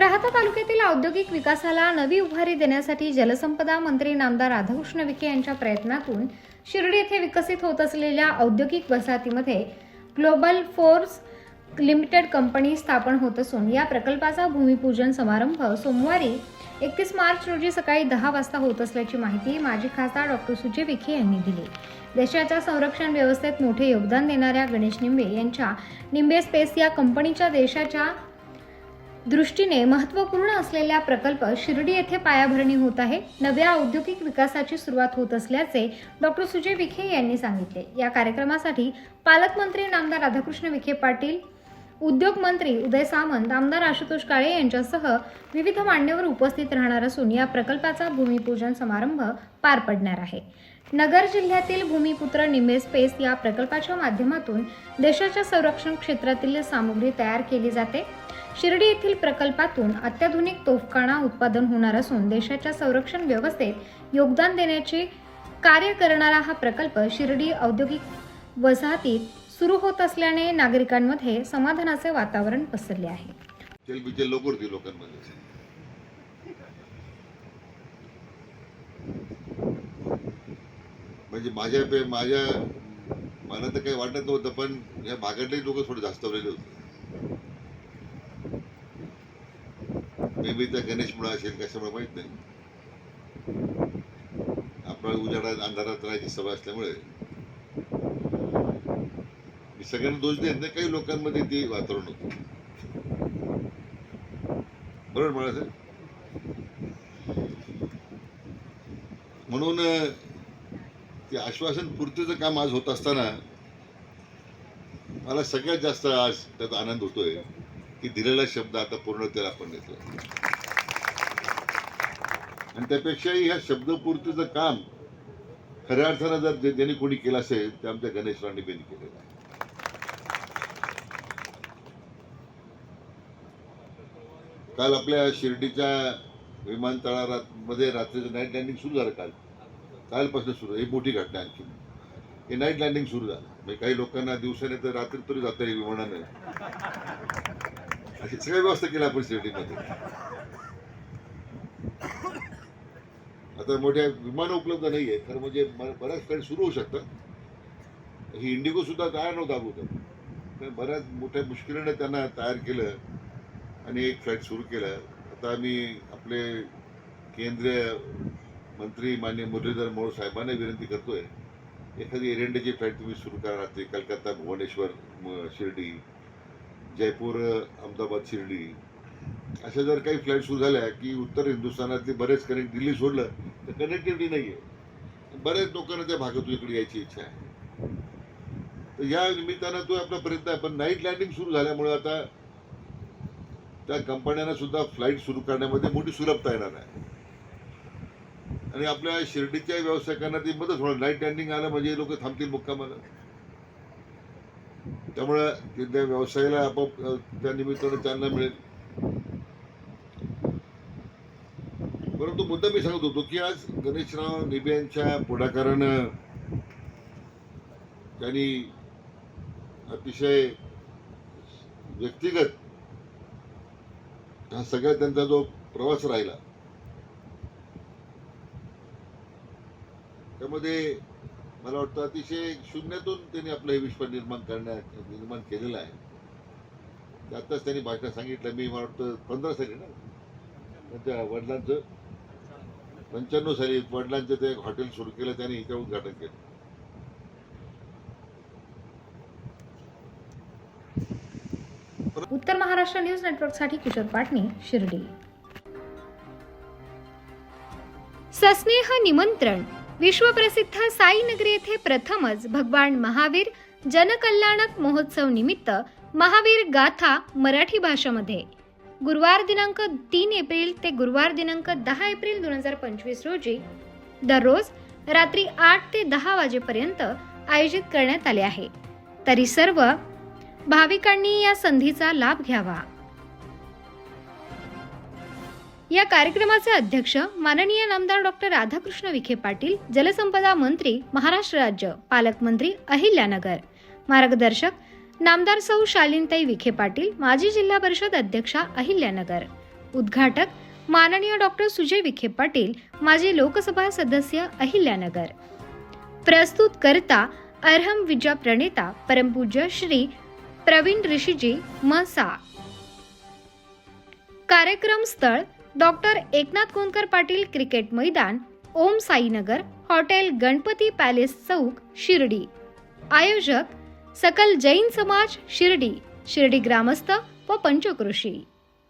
राहता तालुक्यातील औद्योगिक विकासाला नवी उभारी देण्यासाठी जलसंपदा मंत्री नामदार राधाकृष्ण विखे यांच्या प्रयत्नातून शिर्डी येथे विकसित होत असलेल्या औद्योगिक वसाहतीमध्ये ग्लोबल फोर्स लिमिटेड कंपनी स्थापन होत असून या प्रकल्पाचा भूमिपूजन समारंभ सोमवारी एकतीस मार्च रोजी सकाळी दहा वाजता होत असल्याची माहिती माजी खासदार डॉक्टर सुजय विखे यांनी दिली. देशाच्या संरक्षण व्यवस्थेत मोठे योगदान देणाऱ्या गणेश निंबे यांच्या निंबे स्पेस या कंपनीच्या देशाच्या दृष्टीने महत्त्वपूर्ण असलेला प्रकल्प शिर्डी येथे पायाभरणी होत आहे. नव्या औद्योगिक विकासाची सुरुवात होत असल्याचे डॉक्टर सुजय विखे यांनी सांगितले. या कार्यक्रमासाठी पालकमंत्री नामदार राधाकृष्ण विखे पाटील उद्योग मंत्री उदय सामंत आमदार आशुतोष काळे यांच्यासह विविध मान्यवर उपस्थित राहणार असून या प्रकल्पाचा भूमिपूजन समारंभ पार पडणार आहे. नगर जिल्ह्यातील भूमिपुत्र निमे स्पेस या प्रकल्पाच्या माध्यमातून देशाच्या संरक्षण क्षेत्रातील सामुग्री तयार केली जाते. शिर्डी येथील प्रकल्पातून अत्याधुनिक तोफखाना उत्पादन होणार असून देशाच्या संरक्षण व्यवस्थेत योगदान देण्याचे कार्य करणारा हा प्रकल्प शिर्डी औद्योगिक वसाहतीत सुरू होत असल्याने नागरिकांमध्ये समाधानाचे वातावरण पसरले आहे. लोकांमध्ये. म्हणजे माझ्या पे माझ्या मला तर काही वाटत नव्हतं पण या भागातले लोक थोडे जास्त वळलेले होते. मे बी त्या गणेशमुळे असेल कशामुळे माहीत नाही. आपल्याला उजाडात अंधारात राहायची सवय असल्यामुळे मी सगळ्यांना दोष देत नाही काही लोकांमध्ये ती वातावरण होतं. बरोबर म्हणायचं म्हणून ते आश्वासन पूर्तीचं काम आज होत असताना मला सगळ्यात जास्त आज त्याचा आनंद होतोय की दिलेला शब्द आता पूर्णतेला आपण घेतला आणि त्यापेक्षाही ह्या शब्दपूर्तीचं काम खऱ्या अर्थानं जर ज्याने ज्यांनी कोणी केलं असेल ते आमच्या गणेश राणीबेनी केलेलं आहे. काल आपल्या शिर्डीच्या विमानतळामध्ये रात्रीचं नाईट लँडिंग सुरू झालं काल. कालपासून सुरू ही मोठी घटना आणखी हे नाईट लँडिंग सुरू झालं. म्हणजे काही लोकांना दिवसाने तर रात्री तरी जाता येईल विमानाने. अशी सगळ्या व्यवस्था केली आपण शिर्डीमध्ये. आता मोठ्या विमानं उपलब्ध नाही आहे तर म्हणजे बऱ्याच काही सुरू होऊ शकतं. ही इंडिगो सुद्धा तयार नव्हता अगोदर. बऱ्याच मोठ्या मुश्किलीने त्यांना तयार केलं. आणि एक फ्लाईट सुरू केलं. आता आम्ही आपले केंद्रीय मंत्री मान्य मुरलीधर मोहोळ साहेबांना विनंती करतोय एखादी एरंडेची फ्लॅट फ्लाईट तुम्ही सुरू करा रात्री. कलकत्ता भुवनेश्वर शिर्डी जयपूर अहमदाबाद शिर्डी. अशा जर काही फ्लाईट सुरू झाल्या की उत्तर हिंदुस्थानातले बरेच कनेक्ट दिल्ली सोडलं तर कनेक्टिव्हिटी नाही आहे बऱ्याच लोकांना त्या भागातून इकडे यायची इच्छा आहे. तर या निमित्तानं तो आपला प्रयत्न आहे. पण नाईट लँडिंग सुरू झाल्यामुळे आता त्या कंपन्यांना सुद्धा फ्लाईट सुरू करण्यामध्ये मोठी सुलभता येणार आहे आणि आपल्या शिर्डीच्या व्यावसायिकांना ती मदत होणार. नाईट लँडिंग आलं म्हणजे लोक थांबतील मुक्कामाला. त्यामुळं त्या व्यवसायाला आपोआप त्या निमित्तानं चालना मिळेल. परंतु मुद्दा मी सांगत होतो की आज गणेशराव निबे यांच्या पुढाकारानं त्यांनी अतिशय व्यक्तिगत हा सगळ्यात त्यांचा जो प्रवास राहिला. त्यामध्ये मला वाटतं अतिशय शून्यातून त्यांनी आपलं हे विश्व निर्माण करण्यात निर्माण केलेलं आहे. आत्ताच त्यांनी भाषण सांगितलं मी मला वाटतं पंधरा साली ना त्यांच्या वडिलांचं पंच्याण्णव साली वडिलांचं ते एक हॉटेल सुरू केलं त्यांनी इथे उद्घाटन केलं. उत्तर महाराष्ट्र न्यूज नेटवर्कसाठी किशोर पाटणी शिर्डी. सस्नेह निमंत्रण. विश्वप्रसिद्ध साईनगरी येथे प्रथमच भगवान महावीर जनकल्याणक महोत्सव निमित्त महावीर गाथा मराठी भाषेमध्ये. गुरुवार दिनांक तीन एप्रिल ते गुरुवार दिनांक दहा एप्रिल दोन हजार पंचवीस रोजी दररोज रात्री आठ ते दहा वाजेपर्यंत आयोजित करण्यात आले आहे. तरी सर्व भाविकांनी या संधीचा लाभ घ्यावा. या कार्यक्रमाचे अध्यक्ष माननीय नामदार डॉक्टर राधाकृष्ण विखे पाटील जलसंपदा मंत्री महाराष्ट्र राज्य पालकमंत्री अहिल्यानगर मार्गदर्शक नामदार सौ शालिनताई विखे पाटील माजी जिल्हा परिषद अध्यक्षा अहिल्यानगर उद्घाटक माननीय डॉक्टर सुजय विखे पाटील माजी लोकसभा सदस्य अहिल्यानगर. प्रस्तुत करता अर्हम विजा प्रणेता परमपूज्य श्री प्रवीण ऋषीजी मसा कार्यक्रम स्थळ डॉक्टर एकनाथ कोणकर पाटील क्रिकेट मैदान ओम साईनगर हॉटेल गणपती पॅलेस चौक शिर्डी. आयोजक सकल जैन समाज शिर्डी. शिर्डी ग्रामस्थ व पंचकृषी.